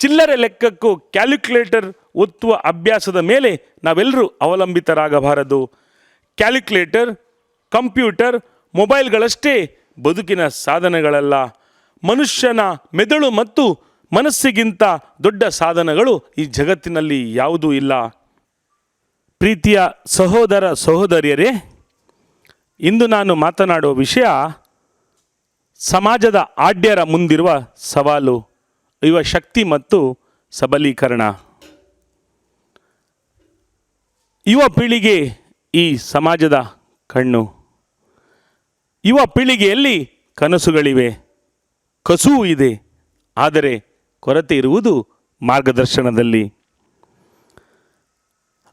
ಚಿಲ್ಲರೆ ಲೆಕ್ಕಕ್ಕೂ ಕ್ಯಾಲ್ಕುಲೇಟರ್ ಒತ್ತುವ ಅಭ್ಯಾಸದ ಮೇಲೆ ನಾವೆಲ್ಲರೂ ಅವಲಂಬಿತರಾಗಬಾರದು. ಕ್ಯಾಲ್ಕುಲೇಟರ್, ಕಂಪ್ಯೂಟರ್, ಮೊಬೈಲ್ಗಳಷ್ಟೇ ಬದುಕಿನ ಸಾಧನಗಳಲ್ಲ. ಮನುಷ್ಯನ ಮೆದುಳು ಮತ್ತು ಮನಸ್ಸಿಗಿಂತ ದೊಡ್ಡ ಸಾಧನಗಳು ಈ ಜಗತ್ತಿನಲ್ಲಿ ಯಾವುದೂ ಇಲ್ಲ. ಪ್ರೀತಿಯ ಸಹೋದರ ಸಹೋದರಿಯರೇ, ಇಂದು ನಾನು ಮಾತನಾಡುವ ವಿಷಯ ಸಮಾಜದ ಆಡ್ಯರ ಮುಂದಿರುವ ಸವಾಲು. ಯುವ ಶಕ್ತಿ ಮತ್ತು ಸಬಲೀಕರಣ. ಯುವ ಪೀಳಿಗೆ ಈ ಸಮಾಜದ ಕಣ್ಣು. ಯುವ ಪೀಳಿಗೆಯಲ್ಲಿ ಕನಸುಗಳಿವೆ. ಕಸುವು ಇದೆ. ಆದರೆ ಕೊರತೆ ಇರುವುದು ಮಾರ್ಗದರ್ಶನದಲ್ಲಿ.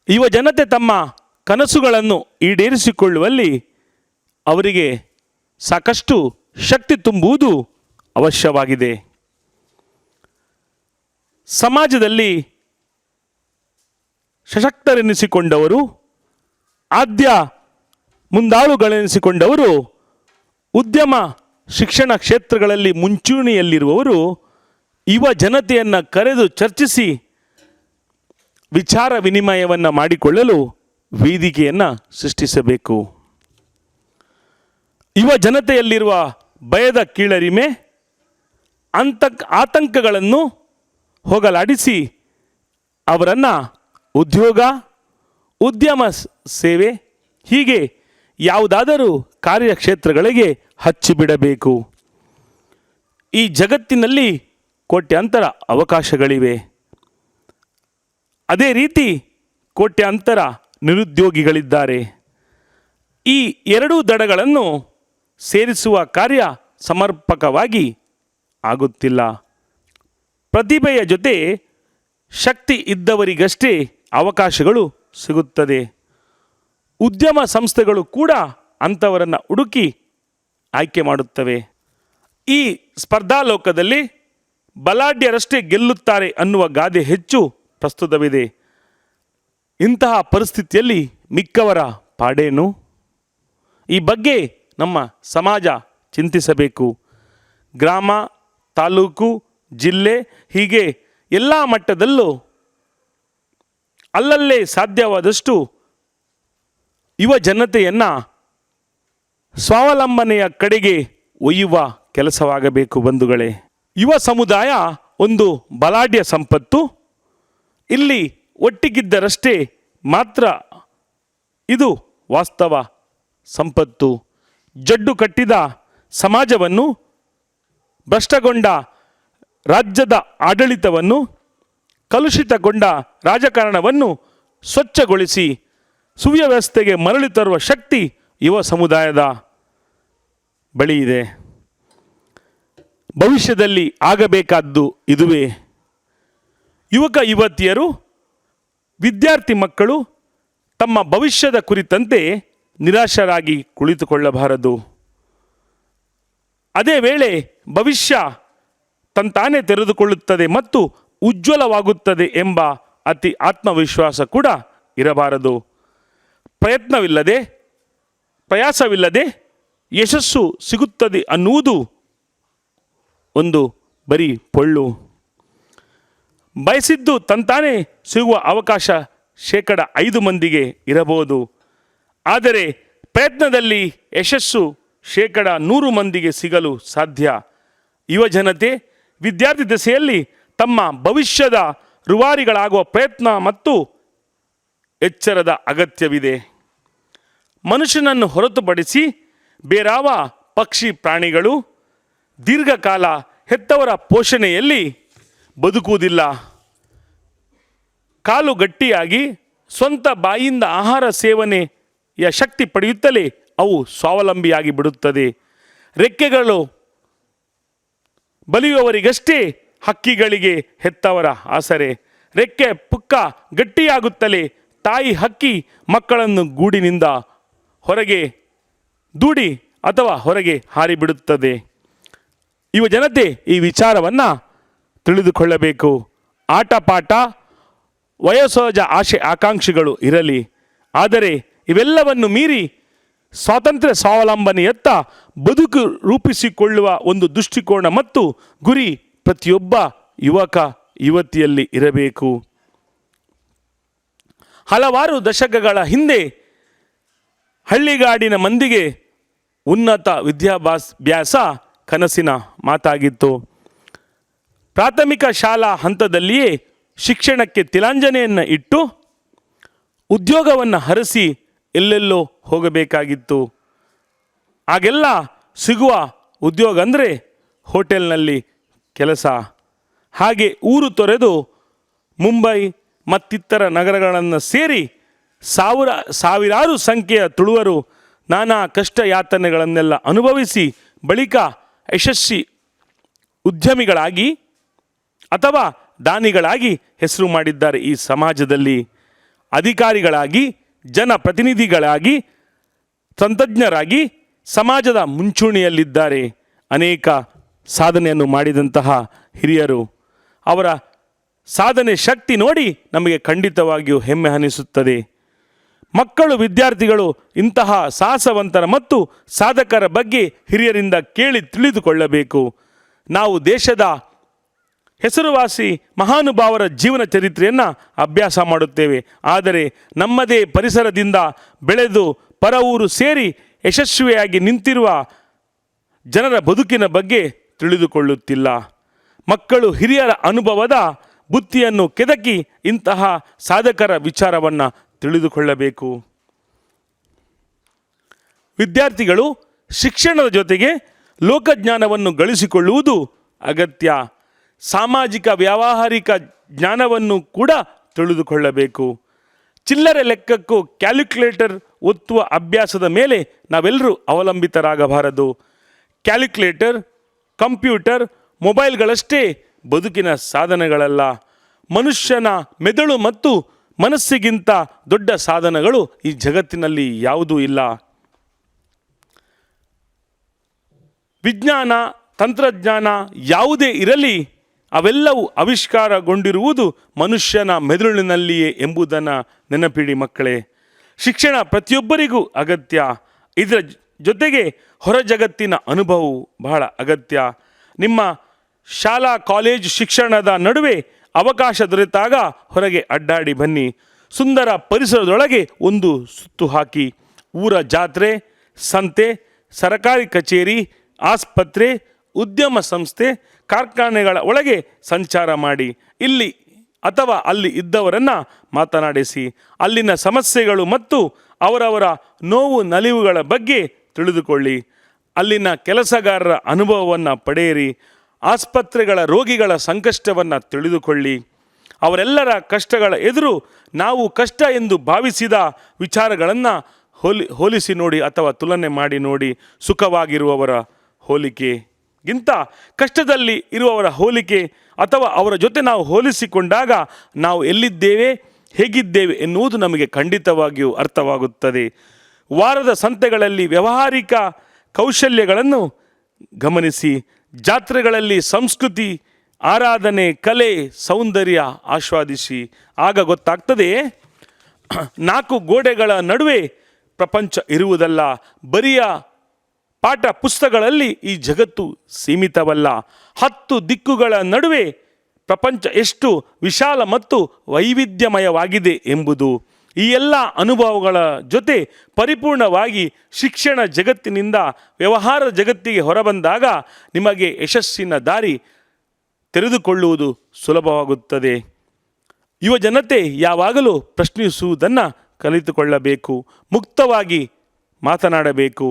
ಯುವ ಜನತೆ ತಮ್ಮ ಕನಸುಗಳನ್ನು ಈಡೇರಿಸಿಕೊಳ್ಳುವಲ್ಲಿ ಅವರಿಗೆ ಸಾಕಷ್ಟು ಶಕ್ತಿ ತುಂಬುವುದು ಅವಶ್ಯವಾಗಿದೆ. ಸಮಾಜದಲ್ಲಿ ಸಶಕ್ತರೆನಿಸಿಕೊಂಡವರು, ಆದ್ಯ ಮುಂದಾಳುಗಳೆನಿಸಿಕೊಂಡವರು, ಉದ್ಯಮ ಶಿಕ್ಷಣ ಕ್ಷೇತ್ರಗಳಲ್ಲಿ ಮುಂಚೂಣಿಯಲ್ಲಿರುವವರು, ಯುವ ಜನತೆಯನ್ನು ಕರೆದು ಚರ್ಚಿಸಿ ವಿಚಾರ ವಿನಿಮಯವನ್ನು ಮಾಡಿಕೊಳ್ಳಲು ವೇದಿಕೆಯನ್ನು ಸೃಷ್ಟಿಸಬೇಕು. ಯುವ ಜನತೆಯಲ್ಲಿರುವ ಭಯದ ಕೀಳರಿಮೆ ಅಂತ ಆತಂಕಗಳನ್ನು ಹೋಗಲಾಡಿಸಿ. ಅವರನ್ನು ಉದ್ಯೋಗ, ಉದ್ಯಮ ಸೇವೆ, ಹೀಗೆ ಯಾವುದಾದರೂ ಕಾರ್ಯಕ್ಷೇತ್ರಗಳಿಗೆ ಹಚ್ಚಿಬಿಡಬೇಕು. ಈ ಜಗತ್ತಿನಲ್ಲಿ ಕೋಟ್ಯಾಂತರ ಅವಕಾಶಗಳಿವೆ. ಅದೇ ರೀತಿ ಕೋಟ್ಯಾಂತರ ನಿರುದ್ಯೋಗಿಗಳಿದ್ದಾರೆ. ಈ ಎರಡೂ ದಡಗಳನ್ನು ಸೇರಿಸುವ ಕಾರ್ಯ ಸಮರ್ಪಕವಾಗಿ ಆಗುತ್ತಿಲ್ಲ. ಪ್ರತಿಭೆಯ ಜೊತೆ ಶಕ್ತಿ ಇದ್ದವರಿಗಷ್ಟೇ ಅವಕಾಶಗಳು ಸಿಗುತ್ತದೆ. ಉದ್ಯಮ ಸಂಸ್ಥೆಗಳು ಕೂಡ ಅಂಥವರನ್ನು ಹುಡುಕಿ ಆಯ್ಕೆ ಮಾಡುತ್ತವೆ. ಈ ಸ್ಪರ್ಧಾಲೋಕದಲ್ಲಿ ಬಲಾಢ್ಯರಷ್ಟೇ ಗೆಲ್ಲುತ್ತಾರೆ ಅನ್ನುವ ಗಾದೆ ಹೆಚ್ಚು ಪ್ರಸ್ತುತವಿದೆ. ಇಂತಹ ಪರಿಸ್ಥಿತಿಯಲ್ಲಿ ಮಿಕ್ಕವರ ಪಾಡೇನು? ಈ ಬಗ್ಗೆ ನಮ್ಮ ಸಮಾಜ ಚಿಂತಿಸಬೇಕು. ಗ್ರಾಮ, ತಾಲೂಕು ಜಿಲ್ಲೆ ಹೀಗೆ ಎಲ್ಲ ಮಟ್ಟದಲ್ಲೂ ಅಲ್ಲಲ್ಲೇ ಸಾಧ್ಯವಾದಷ್ಟು ಯುವ ಜನತೆಯನ್ನು ಸ್ವಾವಲಂಬನೆಯ ಕಡೆಗೆ ಒಯ್ಯುವ ಕೆಲಸವಾಗಬೇಕು ಬಂಧುಗಳೇ. ಯುವ ಸಮುದಾಯ ಒಂದು ಬಲಾಢ್ಯ ಸಂಪತ್ತು. ಇಲ್ಲಿ ಒಟ್ಟಿಗಿದ್ದರಷ್ಟೇ ಮಾತ್ರ ಇದು ವಾಸ್ತವ ಸಂಪತ್ತು. ಜಡ್ಡು ಕಟ್ಟಿದ ಸಮಾಜವನ್ನು ಭ್ರಷ್ಟಗೊಂಡ ರಾಜ್ಯದ ಆಡಳಿತವನ್ನು ಕಲುಷಿತಗೊಂಡ ರಾಜಕಾರಣವನ್ನು ಸ್ವಚ್ಛಗೊಳಿಸಿ ಸುವ್ಯವಸ್ಥೆಗೆ ಮರಳಿ ತರುವ ಶಕ್ತಿ ಯುವ ಸಮುದಾಯದ ಬಳಿ ಇದೆ. ಭವಿಷ್ಯದಲ್ಲಿ ಆಗಬೇಕಾದ್ದು ಇದುವೇ. ಯುವಕ ಯುವತಿಯರು, ವಿದ್ಯಾರ್ಥಿ ಮಕ್ಕಳು ತಮ್ಮ ಭವಿಷ್ಯದ ಕುರಿತಂತೆ ನಿರಾಶರಾಗಿ ಕುಳಿತುಕೊಳ್ಳಬಾರದು. ಅದೇ ವೇಳೆ ಭವಿಷ್ಯ ತಂತಾನೇ ತೆರೆದುಕೊಳ್ಳುತ್ತದೆ ಮತ್ತು ಉಜ್ವಲವಾಗುತ್ತದೆ ಎಂಬ ಅತಿ ಆತ್ಮವಿಶ್ವಾಸ ಕೂಡ ಇರಬಾರದು. ಪ್ರಯತ್ನವಿಲ್ಲದೆ, ಪ್ರಯಾಸವಿಲ್ಲದೆ ಯಶಸ್ಸು ಸಿಗುತ್ತದೆ ಅನ್ನುವುದು ಒಂದು ಬರೀ ಪೊಳ್ಳು. ಬಯಸಿದ್ದು ತಂತಾನೆ ಸಿಗುವ ಅವಕಾಶ ಶೇಕಡ ಐದು ಮಂದಿಗೆ ಇರಬಹುದು. ಆದರೆ ಪ್ರಯತ್ನದಲ್ಲಿ ಯಶಸ್ಸು ಶೇಕಡ ನೂರು ಮಂದಿಗೆ ಸಿಗಲು ಸಾಧ್ಯ. ಯುವ ಜನತೆ ವಿದ್ಯಾರ್ಥಿ ದೆಸೆಯಲ್ಲಿ ತಮ್ಮ ಭವಿಷ್ಯದ ರುವಾರಿಗಳಾಗುವ ಪ್ರಯತ್ನ ಮತ್ತು ಎಚ್ಚರದ ಅಗತ್ಯವಿದೆ. ಮನುಷ್ಯನನ್ನು ಹೊರತುಪಡಿಸಿ ಬೇರಾವ ಪಕ್ಷಿ ಪ್ರಾಣಿಗಳು ದೀರ್ಘಕಾಲ ಹೆತ್ತವರ ಪೋಷಣೆಯಲ್ಲಿ ಬದುಕುವುದಿಲ್ಲ. ಕಾಲು ಗಟ್ಟಿಯಾಗಿ ಸ್ವಂತ ಬಾಯಿಯಿಂದ ಆಹಾರ ಸೇವನೆಯ ಶಕ್ತಿ ಪಡೆಯುತ್ತಲೇ ಅವು ಸ್ವಾವಲಂಬಿಯಾಗಿ ಬಿಡುತ್ತದೆ. ರೆಕ್ಕೆಗಳು ಬಲಿಯುವವರಿಗಷ್ಟೇ ಹಕ್ಕಿಗಳಿಗೆ ಹೆತ್ತವರ ಆಸರೆ. ರೆಕ್ಕೆ ಪುಕ್ಕ ಗಟ್ಟಿಯಾಗುತ್ತಲೇ ತಾಯಿ ಹಕ್ಕಿ ಮಕ್ಕಳನ್ನು ಗೂಡಿನಿಂದ ಹೊರಗೆ ದೂಡಿ ಅಥವಾ ಹೊರಗೆ ಹಾರಿಬಿಡುತ್ತದೆ. ಯುವ ಜನತೆ ಈ ವಿಚಾರವನ್ನು ತಿಳಿದುಕೊಳ್ಳಬೇಕು. ಆಟ ಪಾಠ ವಯೋಸಹಜ ಆಶೆ ಆಕಾಂಕ್ಷೆಗಳು ಇರಲಿ. ಆದರೆ ಇವೆಲ್ಲವನ್ನು ಮೀರಿ ಸ್ವಾತಂತ್ರ್ಯ ಸ್ವಾವಲಂಬನೆಯತ್ತ ಬದುಕು ರೂಪಿಸಿಕೊಳ್ಳುವ ಒಂದು ದೃಷ್ಟಿಕೋನ ಮತ್ತು ಗುರಿ ಪ್ರತಿಯೊಬ್ಬ ಯುವಕ, ಯುವತಿಯಲ್ಲಿ ಇರಬೇಕು. ಹಲವಾರು ದಶಕಗಳ ಹಿಂದೆ ಹಳ್ಳಿಗಾಡಿನ ಮಂದಿಗೆ ಉನ್ನತ ವಿದ್ಯಾಭ್ಯಾಸ ಕನಸಿನ ಮಾತಾಗಿತ್ತು. ಪ್ರಾಥಮಿಕ ಶಾಲಾ ಹಂತದಲ್ಲಿಯೇ ಶಿಕ್ಷಣಕ್ಕೆ ತಿಲಾಂಜನೆಯನ್ನು ಇಟ್ಟು ಉದ್ಯೋಗವನ್ನು ಹರಸಿ ಎಲ್ಲೆಲ್ಲೋ ಹೋಗಬೇಕಾಗಿತ್ತು. ಆಗೆಲ್ಲ ಸಿಗುವ ಉದ್ಯೋಗ ಅಂದರೆ ಹೋಟೆಲ್ನಲ್ಲಿ ಕೆಲಸ. ಹಾಗೆ ಊರು ತೊರೆದು ಮುಂಬೈ ಮತ್ತಿತರ ನಗರಗಳನ್ನು ಸೇರಿ ಸಾವಿರ, ಸಾವಿರಾರು ಸಂಖ್ಯೆಯ ತುಳುವರು ನಾನಾ ಕಷ್ಟ ಯಾತನೆಗಳನ್ನೆಲ್ಲ ಅನುಭವಿಸಿ ಬಳಿಕ ಯಶಸ್ವಿ ಉದ್ಯಮಿಗಳಾಗಿ ಅಥವಾ ದಾನಿಗಳಾಗಿ ಹೆಸರು ಮಾಡಿದ್ದಾರೆ ಈ ಸಮಾಜದಲ್ಲಿ. ಅಧಿಕಾರಿಗಳಾಗಿ ಜನಪ್ರತಿನಿಧಿಗಳಾಗಿ, ತಂತ್ರಜ್ಞರಾಗಿ, ಸಮಾಜದ ಮುಂಚೂಣಿಯಲ್ಲಿದ್ದಾರೆ. ಅನೇಕ ಸಾಧನೆಯನ್ನು ಮಾಡಿದಂತಹ ಹಿರಿಯರು. ಅವರ ಸಾಧನೆ ಶಕ್ತಿ ನೋಡಿ ನಮಗೆ ಖಂಡಿತವಾಗಿಯೂ ಹೆಮ್ಮೆ ಅನಿಸುತ್ತದೆ. ಮಕ್ಕಳು, ವಿದ್ಯಾರ್ಥಿಗಳು ಇಂತಹ ಸಾಹಸವಂತರ ಮತ್ತು ಸಾಧಕರ ಬಗ್ಗೆ ಹಿರಿಯರಿಂದ ಕೇಳಿ ತಿಳಿದುಕೊಳ್ಳಬೇಕು. ನಾವು ದೇಶದ ಹೆಸರುವಾಸಿ ಮಹಾನುಭಾವರ ಜೀವನ ಚರಿತ್ರೆಯನ್ನು ಅಭ್ಯಾಸ ಮಾಡುತ್ತೇವೆ. ಆದರೆ ನಮ್ಮದೇ ಪರಿಸರದಿಂದ ಬೆಳೆದು ಪರ ಸೇರಿ ಯಶಸ್ವಿಯಾಗಿ ನಿಂತಿರುವ ಜನರ ಬದುಕಿನ ಬಗ್ಗೆ ತಿಳಿದುಕೊಳ್ಳುತ್ತಿಲ್ಲ. ಮಕ್ಕಳು ಹಿರಿಯರ ಅನುಭವದ ಬುತ್ತಿಯನ್ನು ಕೆದಕಿ ಇಂತಹ ಸಾಧಕರ ವಿಚಾರವನ್ನು ತಿಳಿದುಕೊಳ್ಳಬೇಕು. ವಿದ್ಯಾರ್ಥಿಗಳು ಶಿಕ್ಷಣದ ಜೊತೆಗೆ ಲೋಕಜ್ಞಾನವನ್ನು ಗಳಿಸಿಕೊಳ್ಳುವುದು ಅಗತ್ಯ. ಸಾಮಾಜಿಕ ವ್ಯಾವಹಾರಿಕ ಜ್ಞಾನವನ್ನು ಕೂಡ ತಿಳಿದುಕೊಳ್ಳಬೇಕು. ಚಿಲ್ಲರೆ ಲೆಕ್ಕಕ್ಕೂ ಕ್ಯಾಲ್ಕುಲೇಟರ್ ಒತ್ತುವ ಅಭ್ಯಾಸದ ಮೇಲೆ ನಾವೆಲ್ಲರೂ ಅವಲಂಬಿತರಾಗಬಾರದು. ಕ್ಯಾಲ್ಕುಲೇಟರ್, ಕಂಪ್ಯೂಟರ್, ಮೊಬೈಲ್ಗಳಷ್ಟೇ ಬದುಕಿನ ಸಾಧನಗಳಲ್ಲ. ಮನುಷ್ಯನ ಮೆದುಳು ಮತ್ತು ಮನಸ್ಸಿಗಿಂತ ದೊಡ್ಡ ಸಾಧನಗಳು ಈ ಜಗತ್ತಿನಲ್ಲಿ ಯಾವುದೂ ಇಲ್ಲ. ವಿಜ್ಞಾನ, ತಂತ್ರಜ್ಞಾನ ಯಾವುದೇ ಇರಲಿ ಅವೆಲ್ಲವೂ ಆವಿಷ್ಕಾರಗೊಂಡಿರುವುದು ಮನುಷ್ಯನ ಮೆದುಳಿನಲ್ಲಿಯೇ ಎಂಬುದನ್ನು ನೆನಪಿಡಿ ಮಕ್ಕಳೇ. ಶಿಕ್ಷಣ ಪ್ರತಿಯೊಬ್ಬರಿಗೂ ಅಗತ್ಯ. ಇದರ ಜೊತೆಗೆ ಹೊರ ಜಗತ್ತಿನ ಅನುಭವವು ಬಹಳ ಅಗತ್ಯ. ನಿಮ್ಮ ಶಾಲಾ, ಕಾಲೇಜು ಶಿಕ್ಷಣದ ನಡುವೆ ಅವಕಾಶ ದೊರೆತಾಗ ಹೊರಗೆ ಅಡ್ಡಾಡಿ ಬನ್ನಿ. ಸುಂದರ ಪರಿಸರದೊಳಗೆ ಒಂದು ಸುತ್ತು ಹಾಕಿ. ಊರ ಜಾತ್ರೆ, ಸಂತೆ, ಸರಕಾರಿ ಕಚೇರಿ, ಆಸ್ಪತ್ರೆ ಉದ್ಯಮ ಸಂಸ್ಥೆ ಕಾರ್ಖಾನೆಗಳ ಒಳಗೆ ಸಂಚಾರ ಮಾಡಿ ಇಲ್ಲಿ ಅಥವಾ ಅಲ್ಲಿ ಇದ್ದವರನ್ನು ಮಾತನಾಡಿಸಿ, ಅಲ್ಲಿನ ಸಮಸ್ಯೆಗಳು ಮತ್ತು ಅವರವರ ನೋವು ನಲಿವುಗಳ ಬಗ್ಗೆ ತಿಳಿದುಕೊಳ್ಳಿ. ಅಲ್ಲಿನ ಕೆಲಸಗಾರರ ಅನುಭವವನ್ನು ಪಡೆಯಿರಿ, ಆಸ್ಪತ್ರೆಗಳ ರೋಗಿಗಳ ಸಂಕಷ್ಟವನ್ನು ತಿಳಿದುಕೊಳ್ಳಿ. ಅವರೆಲ್ಲರ ಕಷ್ಟಗಳ ಎದುರು ನಾವು ಕಷ್ಟ ಎಂದು ಭಾವಿಸಿದ ವಿಚಾರಗಳನ್ನು ಹೋಲಿ, ಹೋಲಿಸಿ ನೋಡಿ ಅಥವಾ ತುಲನೆ ಮಾಡಿ ನೋಡಿ ಸುಖವಾಗಿರುವವರ ಹೋಲಿಕೆಗಿಂತ ಕಷ್ಟದಲ್ಲಿ ಇರುವವರ ಹೋಲಿಕೆ ಅಥವಾ ಅವರ ಜೊತೆ ನಾವು ಹೋಲಿಸಿಕೊಂಡಾಗ ನಾವು ಎಲ್ಲಿದ್ದೇವೆ, ಹೇಗಿದ್ದೇವೆ ಎನ್ನುವುದು ನಮಗೆ ಖಂಡಿತವಾಗಿಯೂ ಅರ್ಥವಾಗುತ್ತದೆ. ವಾರದ ಸಂತೆಗಳಲ್ಲಿ ವ್ಯಾವಹಾರಿಕ ಕೌಶಲ್ಯಗಳನ್ನು ಗಮನಿಸಿ, ಜಾತ್ರೆಗಳಲ್ಲಿ ಸಂಸ್ಕೃತಿ, ಆರಾಧನೆ, ಕಲೆ, ಸೌಂದರ್ಯ ಆಸ್ವಾದಿಸಿ. ಆಗ ಗೊತ್ತಾಗ್ತದೆ, ನಾಲ್ಕು ಗೋಡೆಗಳ ನಡುವೆ ಪ್ರಪಂಚ ಇರುವುದಲ್ಲ, ಬರಿಯ ಪಾಠ ಪುಸ್ತಕಗಳಲ್ಲಿ ಈ ಜಗತ್ತು ಸೀಮಿತವಲ್ಲ. ಹತ್ತು ದಿಕ್ಕುಗಳ ನಡುವೆ ಪ್ರಪಂಚ ಎಷ್ಟು ವಿಶಾಲ ಮತ್ತು ವೈವಿಧ್ಯಮಯವಾಗಿದೆ ಎಂಬುದು ಈ ಎಲ್ಲ ಅನುಭವಗಳ ಜೊತೆ ಪರಿಪೂರ್ಣವಾಗಿ ಶಿಕ್ಷಣ ಜಗತ್ತಿನಿಂದ ವ್ಯವಹಾರ ಜಗತ್ತಿಗೆ ಹೊರಬಂದಾಗ ನಿಮಗೆ ಯಶಸ್ಸಿನ ದಾರಿ ತೆರೆದುಕೊಳ್ಳುವುದು ಸುಲಭವಾಗುತ್ತದೆ. ಯುವ ಜನತೆ ಯಾವಾಗಲೂ ಪ್ರಶ್ನಿಸುವುದನ್ನು ಕಲಿತುಕೊಳ್ಳಬೇಕು, ಮುಕ್ತವಾಗಿ ಮಾತನಾಡಬೇಕು.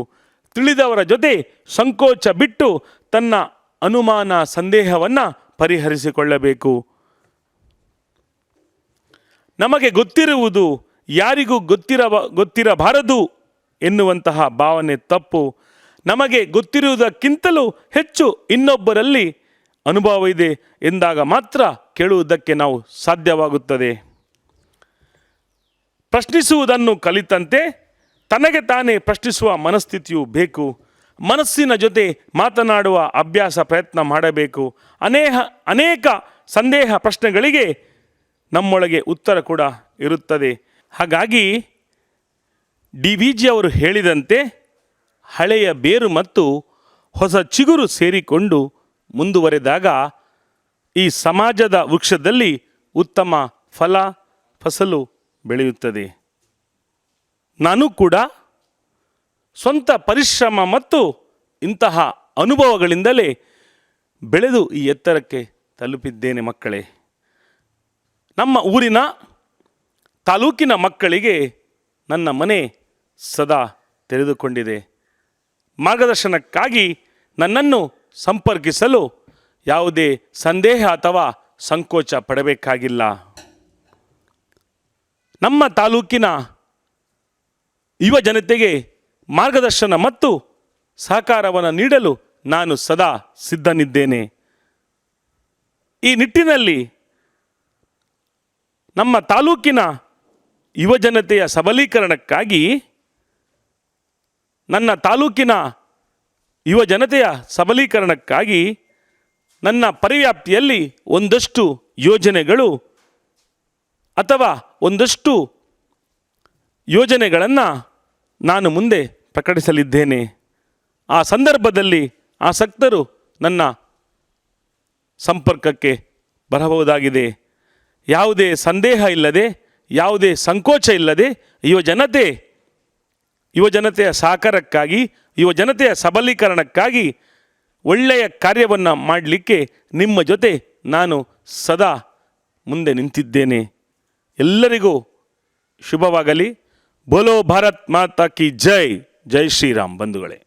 ತಿಳಿದವರ ಜೊತೆ ಸಂಕೋಚ ಬಿಟ್ಟು ತನ್ನ ಅನುಮಾನ ಸಂದೇಹವನ್ನು ಪರಿಹರಿಸಿಕೊಳ್ಳಬೇಕು. ನಮಗೆ ಗೊತ್ತಿರುವುದು ಯಾರಿಗೂ ಗೊತ್ತಿರಬ ಗೊತ್ತಿರಬಾರದು ಎನ್ನುವಂತಹ ಭಾವನೆ ತಪ್ಪು. ನಮಗೆ ಗೊತ್ತಿರುವುದಕ್ಕಿಂತಲೂ ಹೆಚ್ಚು ಇನ್ನೊಬ್ಬರಲ್ಲಿ ಅನುಭವ ಇದೆ ಎಂದಾಗ ಮಾತ್ರ ಕೇಳುವುದಕ್ಕೆ ನಾವು ಸಾಧ್ಯವಾಗುತ್ತದೆ. ಪ್ರಶ್ನಿಸುವುದನ್ನು ಕಲಿತಂತೆ ತನಗೆ ತಾನೇ ಪ್ರಶ್ನಿಸುವ ಮನಸ್ಥಿತಿಯು ಬೇಕು. ಮನಸ್ಸಿನ ಜೊತೆ ಮಾತನಾಡುವ ಅಭ್ಯಾಸ ಪ್ರಯತ್ನ ಮಾಡಬೇಕು. ಅನೇಹ, ಅನೇಕ ಸಂದೇಹ ಪ್ರಶ್ನೆಗಳಿಗೆ ನಮ್ಮೊಳಗೆ ಉತ್ತರ ಕೂಡ ಇರುತ್ತದೆ. ಹಾಗಾಗಿ ಡಿ ವಿ ಜಿ ಅವರು ಹೇಳಿದಂತೆ ಹಳೆಯ ಬೇರು ಮತ್ತು ಹೊಸ ಚಿಗುರು ಸೇರಿಕೊಂಡು ಮುಂದುವರೆದಾಗ ಈ ಸಮಾಜದ ವೃಕ್ಷದಲ್ಲಿ ಉತ್ತಮ ಫಲ, ಫಸಲು ಬೆಳೆಯುತ್ತದೆ. ನಾನು ಕೂಡ ಸ್ವಂತ ಪರಿಶ್ರಮ ಮತ್ತು ಇಂತಹ ಅನುಭವಗಳಿಂದಲೇ ಬೆಳೆದು ಈ ಎತ್ತರಕ್ಕೆ ತಲುಪಿದ್ದೇನೆ ಮಕ್ಕಳೇ. ನಮ್ಮ ಊರಿನ ತಾಲೂಕಿನ ಮಕ್ಕಳಿಗೆ ನನ್ನ ಮನೆ ಸದಾ ತೆರೆದುಕೊಂಡಿದೆ. ಮಾರ್ಗದರ್ಶನಕ್ಕಾಗಿ ನನ್ನನ್ನು ಸಂಪರ್ಕಿಸಲು ಯಾವುದೇ ಸಂದೇಹ ಅಥವಾ ಸಂಕೋಚ ಪಡಬೇಕಾಗಿಲ್ಲ. ನಮ್ಮ ತಾಲೂಕಿನ ಯುವ ಜನತೆಗೆ ಮಾರ್ಗದರ್ಶನ ಮತ್ತು ಸಹಕಾರವನ್ನು ನೀಡಲು ನಾನು ಸದಾ ಸಿದ್ಧನಿದ್ದೇನೆ. ಈ ನಿಟ್ಟಿನಲ್ಲಿ ನಮ್ಮ ತಾಲೂಕಿನ ಯುವ ಜನತೆಯ ಸಬಲೀಕರಣಕ್ಕಾಗಿ ನನ್ನ ತಾಲೂಕಿನ ಯುವ ಜನತೆಯ ಸಬಲೀಕರಣಕ್ಕಾಗಿ ನನ್ನ ಪರಿವ್ಯಾಪ್ತಿಯಲ್ಲಿ ಒಂದಷ್ಟು ಯೋಜನೆಗಳು ಅಥವಾ ಒಂದಷ್ಟು ಯೋಜನೆಗಳನ್ನು ನಾನು ಮುಂದೆ ಪ್ರಕಟಿಸಲಿದ್ದೇನೆ. ಆ ಸಂದರ್ಭದಲ್ಲಿ ಆಸಕ್ತರು ನನ್ನ ಸಂಪರ್ಕಕ್ಕೆ ಬರಬಹುದಾಗಿದೆ. ಯಾವುದೇ ಸಂದೇಹ ಇಲ್ಲದೆ, ಯಾವುದೇ ಸಂಕೋಚ ಇಲ್ಲದೆ ಯುವಜನತೆ ಯುವಜನತೆಯ ಯುವ ಜನತೆಯ ಸಹಕಾರಕ್ಕಾಗಿ, ಯುವ ಜನತೆಯ ಸಬಲೀಕರಣಕ್ಕಾಗಿ ಒಳ್ಳೆಯ ಕಾರ್ಯವನ್ನು ಮಾಡಲಿಕ್ಕೆ ನಿಮ್ಮ ಜೊತೆ ನಾನು ಸದಾ ಮುಂದೆ ನಿಂತಿದ್ದೇನೆ. ಎಲ್ಲರಿಗೂ ಶುಭವಾಗಲಿ. ಬೋಲೋ ಭಾರತ್ ಮಾತಾ ಕಿ ಜೈ ಜೈ ಶ್ರೀರಾಮ್ ಬಂಧುಗಳೇ